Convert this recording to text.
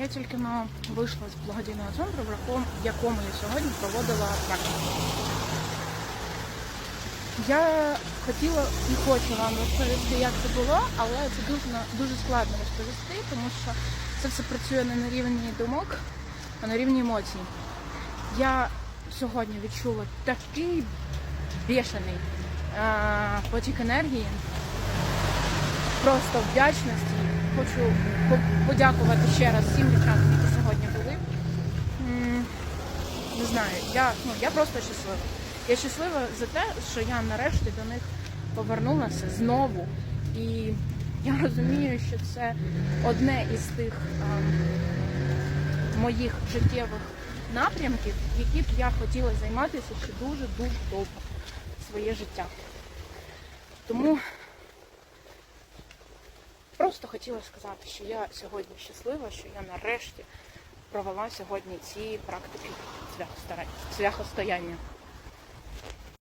Я тільки но вийшла з благодійного центру, в якому- я сьогодні проводила практику. Я хотіла і хочу вам розповісти, як це було, але це дуже, дуже складно розповісти, тому що це все працює не на рівні думок, а на рівні емоцій. Я сьогодні відчула такий бешений е, потік енергії, просто вдячності. Хочу подякувати ще раз всім дівчатам, які сьогодні були. Не знаю, я, ну, я просто щаслива. Я щаслива за те, що я нарешті до них повернулася знову. І я розумію, що це одне із тих ем, моїх життєвих напрямків, які б я хотіла займатися ще дуже-дуже довго своє життя. Тому просто хотіла сказати, що я сьогодні щаслива, що я нарешті провела сьогодні ці практики свяхостояння.